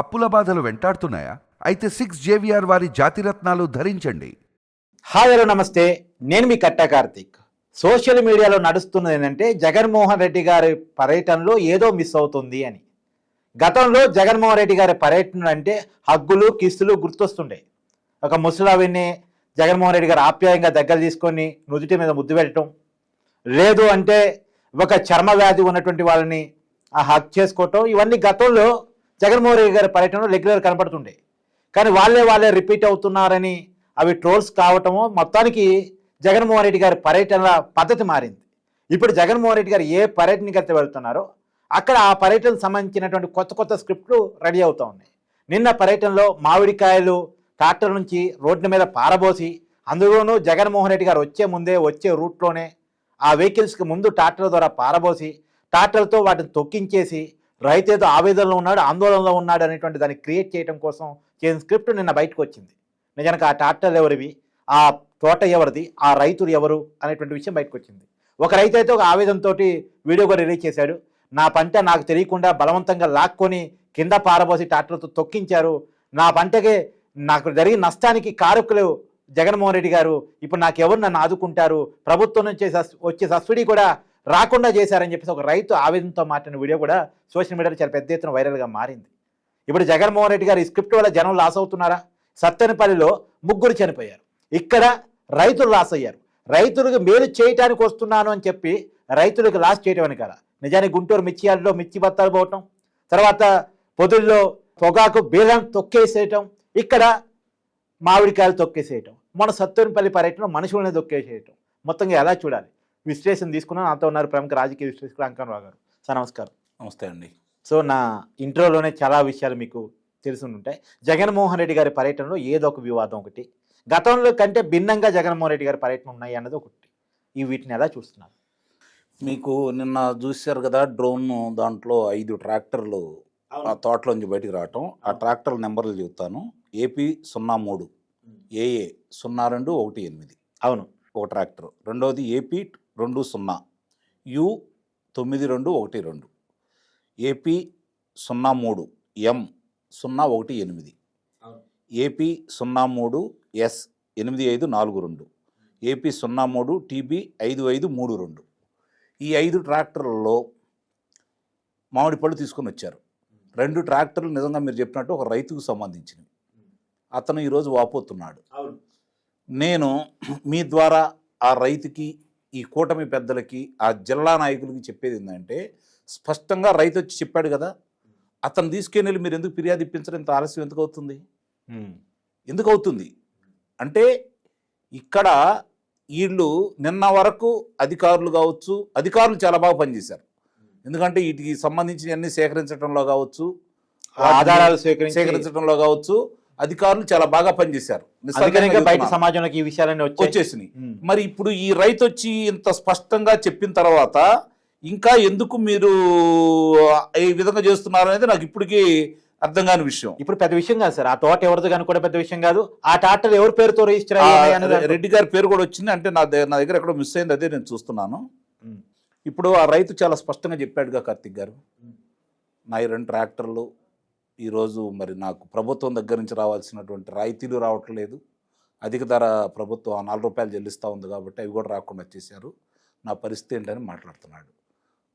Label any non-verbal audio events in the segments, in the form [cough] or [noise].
అప్పుల బాధలు వెంటాడుతున్నాయా? అయితే సిక్స్ జేవిఆర్ వారి జాతిరత్నాలు ధరించండి. హాయ్ హలో నమస్తే. నేను మీ కట్టా కార్తీక్. సోషల్ మీడియాలో నడుస్తున్నది ఏంటంటే జగన్మోహన్ రెడ్డి గారి పర్యటనలో ఏదో మిస్ అవుతుంది అని. గతంలో జగన్మోహన్ రెడ్డి గారి పర్యటన అంటే హగ్గులు కిస్తులు గుర్తొస్తుండే. ఒక ముసలావిని జగన్మోహన్ రెడ్డి గారు ఆప్యాయంగా దగ్గర తీసుకొని నుదుటి మీద ముద్దు పెట్టడం. లేదు అంటే ఒక చర్మ వ్యాధి ఉన్నటువంటి వాళ్ళని ఆ హక్ చేసుకోవటం. ఇవన్నీ గతంలో జగన్మోహన్ రెడ్డి గారి పర్యటనలో రెగ్యులర్ కనపడుతుండే. కానీ వాళ్ళే వాళ్ళే రిపీట్ అవుతున్నారని అవి ట్రోల్స్ కావటము మొత్తానికి జగన్మోహన్ రెడ్డి గారి పర్యటనల పద్ధతి మారింది. ఇప్పుడు జగన్మోహన్ రెడ్డి గారు ఏ పర్యటనకి అయితే వెళ్తున్నారో అక్కడ ఆ పర్యటనకు సంబంధించినటువంటి కొత్త కొత్త స్క్రిప్ట్లు రెడీ అవుతూ ఉన్నాయి. నిన్న పర్యటనలో మామిడికాయలు ట్రాక్టర్ నుంచి రోడ్డు మీద పారబోసి అందులోనూ జగన్మోహన్ రెడ్డి గారు వచ్చే ముందే వచ్చే రూట్లోనే ఆ వెహికల్స్కి ముందు ట్రాక్టర్ల ద్వారా పారబోసి ట్రాక్టర్లతో వాటిని తొక్కించేసి రైతు ఏదో ఆవేదనలో ఉన్నాడు ఆందోళనలో ఉన్నాడు అనేటువంటి దాన్ని క్రియేట్ చేయడం కోసం చేసిన స్క్రిప్ట్ నిన్న బయటకు వచ్చింది. నిజానికి ఆ ట్రాక్టర్లు ఎవరివి ఆ తోట ఎవరిది ఆ రైతులు ఎవరు అనేటువంటి విషయం బయటకు వచ్చింది. ఒక రైతు అయితే ఒక ఆవేదనతో వీడియో కూడా రిలీజ్ చేశాడు. నా పంట నాకు తెలియకుండా బలవంతంగా లాక్కొని కింద పారబోసి ట్రాక్టర్తో తొక్కించారు. నా పంటకే నాకు జరిగిన నష్టానికి కారకులు జగన్మోహన్ రెడ్డి గారు ఇప్పుడు నాకు ఎవరు నన్ను ఆదుకుంటారు? ప్రభుత్వం నుంచి సస్- వచ్చే సబ్సిడీ కూడా రాకుండా చేశారని చెప్పేసి ఒక రైతు ఆవేదనతో మాట్లాడిన వీడియో కూడా సోషల్ మీడియాలో చాలా పెద్ద ఎత్తున వైరల్గా మారింది. ఇప్పుడు జగన్మోహన్ రెడ్డి గారు ఈ స్క్రిప్ట్ వల్ల జనం లాస్ అవుతున్నారా? సత్తెనపల్లిలో ముగ్గురు చనిపోయారు. ఇక్కడ రైతులు లాస్ అయ్యారు. రైతులకు మేలు చేయటానికి వస్తున్నాను అని చెప్పి రైతులకు లాస్ చేయటం అని కదా. నిజానికి గుంటూరు మిర్చి మిర్చి బత్తాలు పోవటం తర్వాత పొదుల్లో పొగాకు బీరం తొక్కేసేయటం ఇక్కడ మామిడికాయలు తొక్కేసేయటం మన సత్తెనపల్లి పర్యటన మనుషులనే తొక్కేసేయటం. మొత్తంగా ఎలా చూడాలి? విశ్లేషణ తీసుకున్నాను నాతో ఉన్నారు ప్రముఖ రాజకీయ విశ్లేషకులు అంకన్ గారు. సార్ నమస్కారం. నమస్తే అండి. సో నా ఇంట్రోలోనే చాలా విషయాలు మీకు తెలిసి ఉంటాయి జగన్మోహన్ రెడ్డి గారి పర్యటనలో ఏదో ఒక వివాదం ఒకటి గతంలో కంటే భిన్నంగా జగన్మోహన్ రెడ్డి గారి పర్యటన ఉన్నాయి అన్నది ఒకటి. ఈ వీటిని ఎలా చూస్తున్నారు? మీకు నిన్న చూశారు కదా డ్రోన్ దాంట్లో ఐదు ట్రాక్టర్లు ఆ తోటలోంచి బయటికి రావటం. ఆ ట్రాక్టర్ నెంబర్లు చెబుతాను. ఏపీ సున్నా మూడు ఏఏ సున్నా రెండు ఒకటి ఎనిమిది. అవును. ఒక ట్రాక్టర్. రెండవది ఏపీ రెండు సున్నా. యు తొమ్మిది రెండు ఒకటి రెండు. ఏపీ సున్నా మూడు ఎం సున్నా ఒకటి ఎనిమిది. ఏపీ సున్నా మూడు ఎస్ ఎనిమిది ఐదు నాలుగు రెండు. ఏపీ సున్నా మూడు టీబీ ఐదు ఐదు మూడు రెండు. ఈ ఐదు ట్రాక్టర్లలో మామిడి పళ్ళు తీసుకొని వచ్చారు. రెండు ట్రాక్టర్లు నిజంగా మీరు చెప్పినట్టు ఒక రైతుకు సంబంధించినవి. అతను ఈరోజు వాపోతున్నాడు. నేను మీ ద్వారా ఆ రైతుకి ఈ కూటమి పెద్దలకి ఆ జిల్లా నాయకులకి చెప్పేది ఏంటంటే స్పష్టంగా రైతు వచ్చి చెప్పాడు కదా అతను తీసుకెళ్ళి వెళ్ళి మీరు ఎందుకు ఫిర్యాదు ఇప్పించడం? ఇంత ఆలస్యం ఎందుకు అవుతుంది? ఎందుకు అవుతుంది? అంటే ఇక్కడ వీళ్ళు నిన్న వరకు అధికారులు కావచ్చు అధికారులు చాలా బాగా పనిచేశారు. ఎందుకంటే వీటికి సంబంధించి అన్ని సేకరించడంలో కావచ్చు ఆధారాలు సేకరించి సేకరించడంలో కావచ్చు అధికారులు చాలా బాగా పనిచేశారు. బయట. సమాజంలోకి ఈ విషయాలన్నీ వచ్చేసినాయి. మరి ఇప్పుడు ఈ రైతు వచ్చి ఇంత స్పష్టంగా చెప్పిన తర్వాత ఇంకా ఎందుకు మీరు ఈ విధంగా చేస్తున్నారు అనేది నాకు ఇప్పటికీ అర్థం కాని విషయం. ఇప్పుడు పెద్ద విషయం కాదు సార్. ఆ తోట ఎవరిది కానీ కూడా పెద్ద విషయం కాదు. ఆ ట్రాక్టర్ ఎవరి పేరుతో రిజిస్టర్ అయ్యాయి రెడ్డి గారి పేరు కూడా వచ్చింది. అంటే నా దగ్గర నా దగ్గర ఎక్కడో మిస్ అయింది. అదే నేను చూస్తున్నాను. ఇప్పుడు ఆ రైతు చాలా స్పష్టంగా చెప్పాడుగా కార్తిక్ గారు. నా ఈ రెండు ట్రాక్టర్లు ఈరోజు మరి నాకు ప్రభుత్వం దగ్గర నుంచి రావాల్సినటువంటి రాయితీలు రావట్లేదు అధిక ధర ప్రభుత్వం ఆ నాలుగు రూపాయలు చెల్లిస్తూ ఉంది కాబట్టి అవి కూడా రాకుండా వచ్చేసారు నా పరిస్థితి ఏంటని మాట్లాడుతున్నాడు.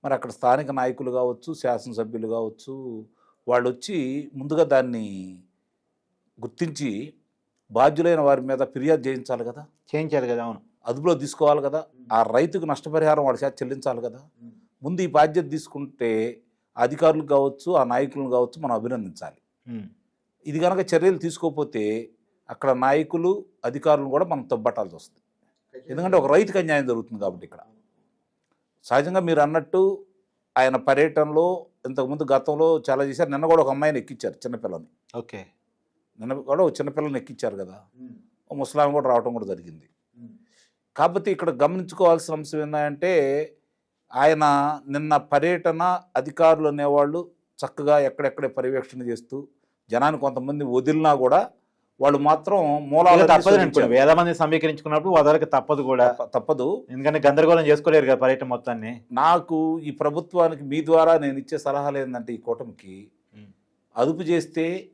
మరి అక్కడ స్థానిక నాయకులు కావచ్చు శాసనసభ్యులు కావచ్చు వాళ్ళు వచ్చి ముందుగా దాన్ని గుర్తించి బాధ్యులైన వారి మీద ఫిర్యాదు చేయించాలి కదా? చేయించారు కదా అవును. అదుపులో తీసుకోవాలి కదా? ఆ రైతుకు నష్టపరిహారం వాడి చేత చెల్లించాలి కదా? ముందు ఈ బాధ్యత తీసుకుంటే అధికారులు కావచ్చు ఆ నాయకులను కావచ్చు మనం అభినందించాలి. ఇది కనుక చర్యలు తీసుకోకపోతే అక్కడ నాయకులు అధికారులను కూడా మనం తబ్బట్టాల్సి వస్తుంది. ఎందుకంటే ఒక రైతుకి అన్యాయం జరుగుతుంది కాబట్టి ఇక్కడ. సహజంగా మీరు అన్నట్టు ఆయన పర్యటనలో ఇంతకుముందు గతంలో చాలా చేశారు. నిన్న కూడా ఒక అమ్మాయిని ఎక్కించారు చిన్నపిల్లని. ఓకే. నిన్న కూడా ఒక చిన్నపిల్లని ఎక్కించారు కదా. ముసలాం కూడా రావడం కూడా జరిగింది. కాకపోతే ఇక్కడ గమనించుకోవాల్సిన అంశం ఏంటంటే ఆయన నిన్న పర్యటన అధికారులు అనేవాళ్ళు చక్కగా ఎక్కడెక్కడే పర్యవేక్షణ చేస్తూ జనాన్ని కొంతమంది వదిలినా కూడా వాళ్ళు మాత్రం మూలాలు తప్పదు వేల మంది సమీకరించుకున్నప్పుడు వదలక తప్పదు కూడా. తప్పదు. ఎందుకంటే గందరగోళం చేసుకోలేరు కదా పర్యటన మొత్తాన్ని. నాకు ఈ ప్రభుత్వానికి మీ ద్వారా నేను ఇచ్చే సలహాలు ఏంటంటే ఈ కూటమికి. అదుపు చేస్తే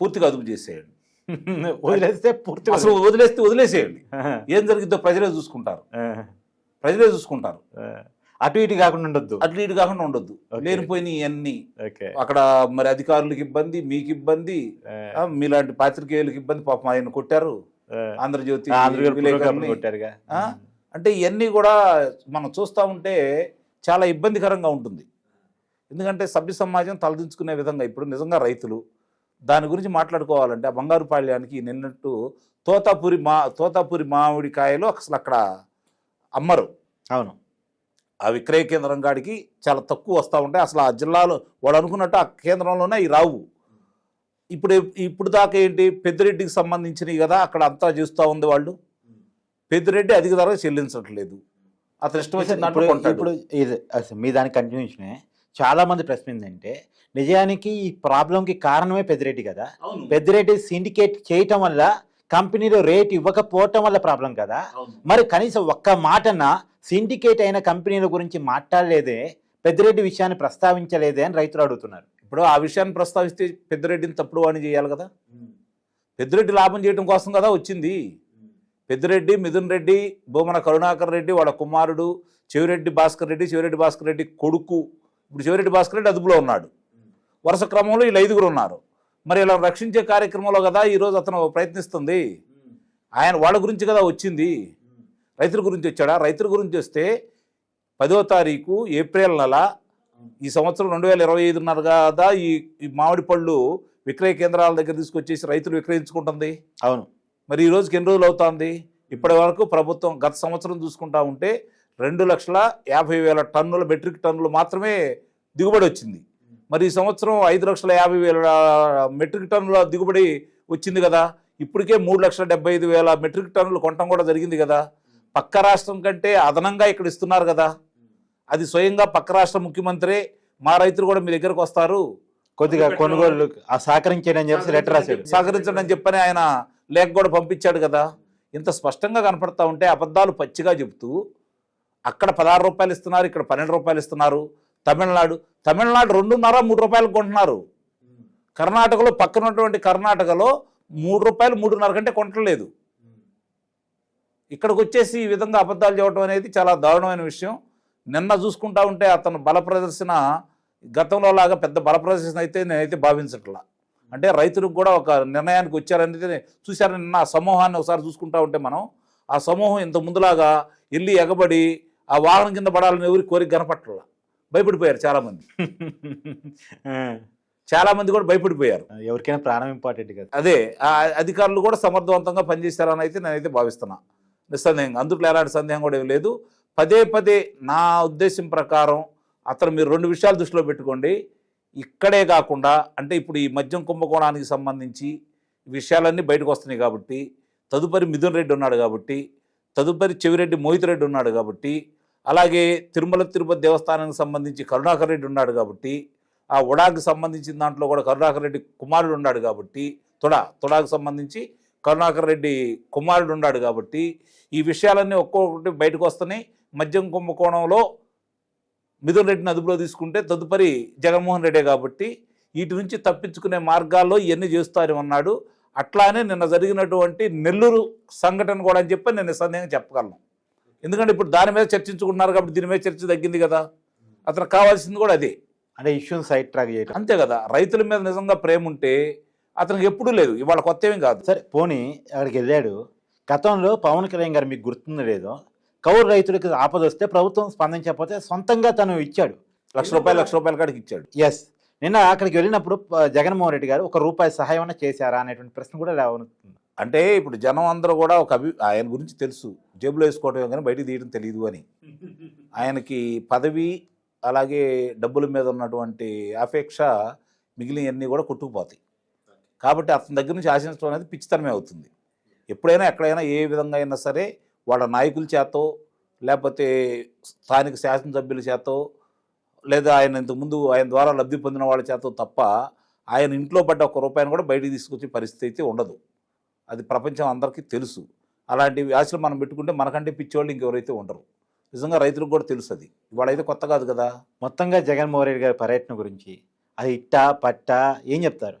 పూర్తిగా అదుపు చేసేయండి. [laughs] వదిలేస్తే పూర్తి అసలు వదిలేస్తే వదిలేసేయండి. [laughs] ఏం జరిగిద్దో ప్రజలే చూసుకుంటారు. ప్రజలే చూసుకుంటారు. అటు ఇటు కాకుండా ఉండొద్దు. అటు ఇటు కాకుండా ఉండొద్దు. లేనిపోయిన ఇవన్నీ అక్కడ మరి అధికారులకు ఇబ్బంది మీకు ఇబ్బంది మీలాంటి పాత్రికేయులకు ఇబ్బంది పాపం ఆయన కొట్టారు. ఆంధ్రజ్యోతి? అంటే ఇవన్నీ కూడా మనం చూస్తూ ఉంటే చాలా ఇబ్బందికరంగా ఉంటుంది. ఎందుకంటే సభ్య సమాజం తలదించుకునే విధంగా ఇప్పుడు నిజంగా రైతులు దాని గురించి మాట్లాడుకోవాలంటే ఆ బంగారు పాళ్యానికి నిన్నట్టు తోతాపూరి మా తోతాపూరి మామిడి కాయలు అసలు అక్కడ అమ్మరు. అవును. ఆ విక్రయ కేంద్రం కాడికి చాలా తక్కువ వస్తూ ఉంటాయి. అసలు ఆ జిల్లాలో వాడు అనుకున్నట్టు ఆ కేంద్రంలోనే అవి రావు. ఇప్పుడు ఇప్పుడు దాకా ఏంటి? పెద్దిరెడ్డికి సంబంధించినవి కదా అక్కడ అంతా చేస్తూ ఉంది వాళ్ళు. పెద్దిరెడ్డి అధిక ధర చెల్లించట్లేదు. అతను ఇష్టం వచ్చిన ఇప్పుడు ఇది మీ దాని కంటిన్యూషనే చాలా మంది ప్రశ్న ఏంటంటే నిజానికి ఈ ప్రాబ్లంకి కారణమే పెద్దిరెడ్డి కదా. పెద్దిరెడ్డి సిండికేట్ చేయటం వల్ల కంపెనీలో రేట్ ఇవ్వకపోవటం వల్ల ప్రాబ్లం కదా. మరి కనీసం ఒక్క మాటన సిండికేట్ అయిన కంపెనీల గురించి మాట్లాడలేదే పెద్దిరెడ్డి విషయాన్ని ప్రస్తావించలేదే అని రైతులు అడుగుతున్నారు. ఇప్పుడు ఆ విషయాన్ని ప్రస్తావిస్తే పెద్దిరెడ్డిని తప్పుడు వాణి చేయాలి కదా. పెద్దిరెడ్డి లాభం చేయడం కోసం కదా వచ్చింది. పెద్దిరెడ్డి మిథున్ రెడ్డి భూమన కరుణాకర్ రెడ్డి వాళ్ళ కుమారుడు చెవిరెడ్డి భాస్కర్ రెడ్డి చెవిరెడ్డి భాస్కర్ రెడ్డి కొడుకు. ఇప్పుడు చెవిరెడ్డి భాస్కర్ రెడ్డి అదుపులో ఉన్నాడు. వరుస క్రమంలో వీళ్ళు ఐదుగురు ఉన్నారు. మరి ఇలా రక్షించే కార్యక్రమంలో కదా ఈరోజు అతను ప్రయత్నిస్తుంది. ఆయన వాళ్ళ గురించి కదా వచ్చింది. రైతుల గురించి వచ్చాడా? రైతుల గురించి వస్తే పదో తారీఖు ఏప్రిల్ నెల ఈ సంవత్సరం రెండు వేల ఇరవై ఐదున్నర కదా ఈ ఈ మామిడి పళ్ళు విక్రయ కేంద్రాల దగ్గర తీసుకొచ్చేసి రైతులు విక్రయించుకుంటుంది. అవును. మరి ఈ రోజుకి ఎన్ని రోజులు అవుతుంది? ఇప్పటి వరకు ప్రభుత్వం గత సంవత్సరం చూసుకుంటా ఉంటే రెండు లక్షల యాభై వేల టన్నుల మెట్రిక్ టన్నులు మాత్రమే దిగుబడి వచ్చింది. మరి ఈ సంవత్సరం ఐదు లక్షల యాభై వేల మెట్రిక్ టన్నుల దిగుబడి వచ్చింది కదా. ఇప్పటికే మూడు లక్షల డెబ్బై ఐదు వేల మెట్రిక్ టన్నులు కొనటం కూడా జరిగింది కదా. పక్క రాష్ట్రం కంటే అదనంగా ఇక్కడ ఇస్తున్నారు కదా. అది స్వయంగా పక్క రాష్ట్ర ముఖ్యమంత్రి మా రైతులు కూడా మీ దగ్గరకు వస్తారు. కొద్దిగా కొనుగోలు సహకరించండి అని చెప్పి లెటర్ రాశాడు. సహకరించండి అని చెప్పని ఆయన లేఖ కూడా పంపించాడు కదా. ఇంత స్పష్టంగా కనపడతా ఉంటే అబద్ధాలు పచ్చిగా చెబుతూ అక్కడ పదహారు రూపాయలు ఇస్తున్నారు ఇక్కడ పన్నెండు రూపాయలు ఇస్తున్నారు. తమిళనాడు. తమిళనాడు రెండున్నర మూడు రూపాయలు కొంటున్నారు. కర్ణాటకలో పక్కనటువంటి కర్ణాటకలో మూడు రూపాయలు మూడున్నర కంటే కొనట్లేదు ఇక్కడికి వచ్చేసి ఈ విధంగా అబద్ధాలు చెప్పడం అనేది చాలా దారుణమైన విషయం. నిన్న చూసుకుంటా ఉంటే అతను బల ప్రదర్శన గతంలో లాగా పెద్ద బల ప్రదర్శన అయితే నేనైతే భావించట్లా. అంటే రైతులకు కూడా ఒక నిర్ణయానికి వచ్చారనేది చూశారు నిన్న ఆ సమూహాన్ని ఒకసారి చూసుకుంటా ఉంటే మనం. ఆ సమూహం ఇంత ముందులాగా వెళ్ళి ఎగబడి ఆ వాహనం కింద పడాలని ఎవరి కోరిక కనపట్ల. భయపడిపోయారు చాలామంది. చాలామంది కూడా భయపడిపోయారు. ఎవరికైనా ప్రాణం ఇంపార్టెంట్ కదా. అదే ఆ అధికారులు కూడా సమర్థవంతంగా పనిచేశారని అయితే నేనైతే భావిస్తున్నా. నిస్సందేహంగా అందుట్లో ఎలాంటి సందేహం కూడా లేదు. పదే పదే నా ఉద్దేశం ప్రకారం అతను మీరు రెండు విషయాలు దృష్టిలో పెట్టుకోండి. ఇక్కడే కాకుండా అంటే ఇప్పుడు ఈ మద్యం కుంభకోణానికి సంబంధించి విషయాలన్నీ బయటకు వస్తున్నాయి కాబట్టి తదుపరి మిథున్ రెడ్డి ఉన్నాడు కాబట్టి తదుపరి చెవిరెడ్డి మోహిత్ రెడ్డి ఉన్నాడు కాబట్టి అలాగే తిరుమల తిరుపతి దేవస్థానానికి సంబంధించి కరుణాకర్ రెడ్డి ఉన్నాడు కాబట్టి ఆ ఉడాకి సంబంధించిన దాంట్లో కూడా కరుణాకర్ రెడ్డి కుమారుడు ఉన్నాడు కాబట్టి తొడా తొడాకు సంబంధించి కరుణాకర్ రెడ్డి కుమారుడు ఉన్నాడు కాబట్టి ఈ విషయాలన్నీ ఒక్కొక్కటి బయటకు వస్తున్నాయి. మద్యం కుంభకోణంలో మిథున్ రెడ్డిని అదుపులో తీసుకుంటే తదుపరి జగన్మోహన్ రెడ్డే కాబట్టి వీటి నుంచి తప్పించుకునే మార్గాల్లో ఇవన్నీ చేస్తారని అన్నాడు అట్లానే నిన్న జరిగినటువంటి నెల్లూరు సంఘటన కూడా అని చెప్పి నేను నిస్సందేహంగా చెప్పగలను. ఎందుకంటే ఇప్పుడు దాని మీద చర్చించుకుంటున్నారు కాబట్టి దీని మీద చర్చ తగ్గింది కదా. అతనికి కావాల్సింది కూడా అదే. అంటే ఇష్యూని సైడ్ ట్రాక్ చేయటం. అంతే కదా. రైతుల మీద నిజంగా ప్రేమ ఉంటే అతనికి ఎప్పుడూ లేదు. ఇవాళ కొత్త ఏమీ కాదు. సరే పోనీ అక్కడికి వెళ్ళాడు. గతంలో పవన్ కళ్యాణ్ గారు మీకు గుర్తుందో లేదో కౌలు రైతులకు ఆపద వస్తే ప్రభుత్వం స్పందించకపోతే సొంతంగా తను ఇచ్చాడు. లక్ష రూపాయలు లక్ష రూపాయల కాడికి ఇచ్చాడు. ఎస్ నిన్న అక్కడికి వెళ్ళినప్పుడు జగన్మోహన్ రెడ్డి గారు ఒక రూపాయి సహాయం చేశారా అనేటువంటి ప్రశ్న కూడా లేవనుతుంది అంటే ఇప్పుడు జనం అందరూ కూడా ఒక అభి ఆయన గురించి తెలుసు. జేబులో వేసుకోవటం కానీ బయటికి తీయడం తెలియదు అని. ఆయనకి పదవి అలాగే డబ్బుల మీద ఉన్నటువంటి అపేక్ష మిగిలినవన్నీ కూడా కొట్టుకుపోతాయి. కాబట్టి అతని దగ్గర నుంచి ఆశించడం అనేది పిచ్చితనమే అవుతుంది. ఎప్పుడైనా ఎక్కడైనా ఏ విధంగా అయినా సరే వాళ్ళ నాయకుల చేతో లేకపోతే స్థానిక శాసనసభ్యుల చేతో లేదా ఆయన ఇంతకుముందు ఆయన ద్వారా లబ్ధి పొందిన వాళ్ళ చేతో తప్ప ఆయన ఇంట్లో పడ్డ ఒక రూపాయిని కూడా బయటికి తీసుకొచ్చే పరిస్థితి అయితే ఉండదు. అది ప్రపంచం అందరికీ తెలుసు. అలాంటి ఆశలు మనం పెట్టుకుంటే మనకంటే పిచ్చోళ్ళు ఇంకెవరైతే ఉండరు. నిజంగా రైతులకు కూడా తెలుసు అది. ఇవాళైతే కొత్త కాదు కదా? మొత్తంగా జగన్మోహన్ రెడ్డి గారి పర్యటన గురించి అది ఇట్టా పట్టా ఏం చెప్తారు?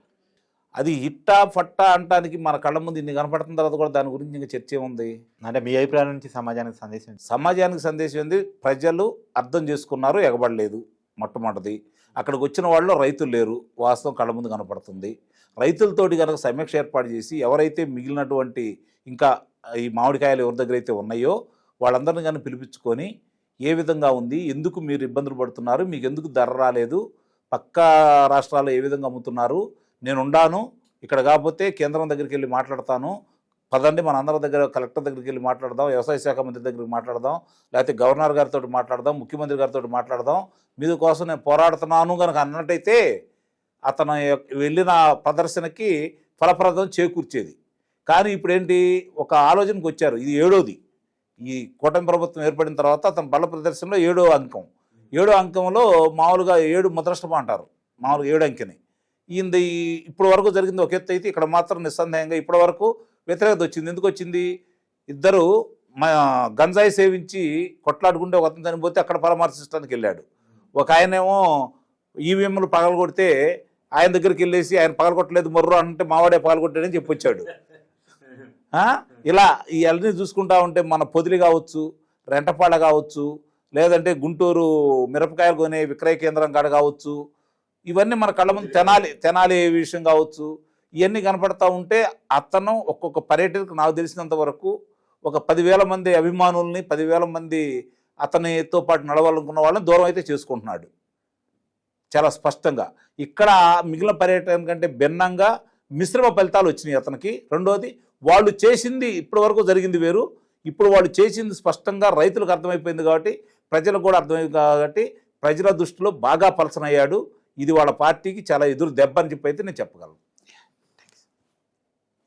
అది హిట్టా ఫట్టా అంటానికి మన కళ్ళ ముందు ఇన్ని కనపడుతున్న తర్వాత కూడా దాని గురించి ఇంకా చర్చ ఉంది అంటే మీ అభిప్రాయం నుంచి సమాజానికి సందేశం? సమాజానికి సందేశం ఏంది? ప్రజలు అర్థం చేసుకున్నారు ఎగబడలేదు మొట్టమొదటిది. అక్కడికి వచ్చిన వాళ్ళు రైతులు లేరు. వాస్తవం కళ్ళ ముందు కనపడుతుంది. రైతులతోటి కనుక సమీక్ష ఏర్పాటు చేసి ఎవరైతే మిగిలినటువంటి ఇంకా ఈ మామిడికాయలు ఎవరి దగ్గర అయితే ఉన్నాయో వాళ్ళందరిని కానీ పిలిపించుకొని ఏ విధంగా ఉంది ఎందుకు మీరు ఇబ్బందులు పడుతున్నారు మీకు ఎందుకు ధర రాలేదు పక్క రాష్ట్రాల్లో ఏ విధంగా అమ్ముతున్నారు నేను ఉండాను ఇక్కడ కాకపోతే కేంద్రం దగ్గరికి వెళ్ళి మాట్లాడతాను పదండి మన అందరి దగ్గర కలెక్టర్ దగ్గరికి వెళ్ళి మాట్లాడదాం వ్యవసాయ శాఖ మంత్రి దగ్గరికి మాట్లాడదాం లేకపోతే గవర్నర్ గారితో మాట్లాడదాం ముఖ్యమంత్రి గారితో మాట్లాడదాం. మీద కోసం నేను పోరాడుతున్నాను కనుక అన్నట్టయితే అతను వెళ్ళిన ప్రదర్శనకి ఫలప్రదం చేకూర్చేది. కానీ ఇప్పుడేంటి? ఒక ఆలోచనకు వచ్చారు. ఇది ఏడోది. ఈ కూటమి ప్రభుత్వం ఏర్పడిన తర్వాత అతను బల ప్రదర్శనలో ఏడో అంకం. ఏడో అంకంలో మామూలుగా ఏడు ముద్రష్టం అంటారు. మామూలుగా ఏడు అంకెని. ఈయనది ఇప్పుడు వరకు జరిగింది ఒక ఎత్తు అయితే ఇక్కడ మాత్రం నిస్సందేహంగా ఇప్పటి వరకు వ్యతిరేకత వచ్చింది. ఎందుకు వచ్చింది? ఇద్దరు మా గంజాయి సేవించి కొట్లాడుకుంటే ఒక అతను చనిపోతే అక్కడ పరామర్శించడానికి వెళ్ళాడు. ఒక ఆయనేమో ఈవీఎంలు పగలగొడితే ఆయన దగ్గరికి వెళ్ళేసి ఆయన పగలగొట్టలేదు మొర్రు అంటే మావాడే పగలగొట్టాడని చెప్పొచ్చాడు? ఇలా ఈ అల్ని చూసుకుంటా ఉంటే మన పొదిలి కావచ్చు రెంటపాడ కావచ్చు లేదంటే గుంటూరు మిరపకాయలు కొనే విక్రయ కేంద్రం కాడ కావచ్చు ఇవన్నీ మన కళ్ళ ముందు తెనాలి తెనాలి విషయం కావచ్చు ఇవన్నీ కనపడతా ఉంటే అతను ఒక్కొక్క పర్యటనకు నాకు తెలిసినంత వరకు ఒక పదివేల మంది అభిమానుల్ని పదివేల మంది అతనితో పాటు నడవాలనుకున్న వాళ్ళని దూరం అయితే చేసుకుంటున్నాడు. చాలా స్పష్టంగా. ఇక్కడ మిగిలిన పర్యటన కంటే భిన్నంగా మిశ్రమ ఫలితాలు వచ్చినాయి అతనికి. రెండోది వాళ్ళు చేసింది ఇప్పటి వరకు జరిగింది వేరు. ఇప్పుడు వాళ్ళు చేసింది స్పష్టంగా రైతులకు అర్థమైపోయింది కాబట్టి ప్రజలకు కూడా అర్థమైంది కాబట్టి ప్రజల దృష్టిలో బాగా పలసనయ్యాడు. ఇది వాళ్ళ పార్టీకి చాలా ఎదురు దెబ్బ అని చెప్పి అయితే నేను చెప్పగలను.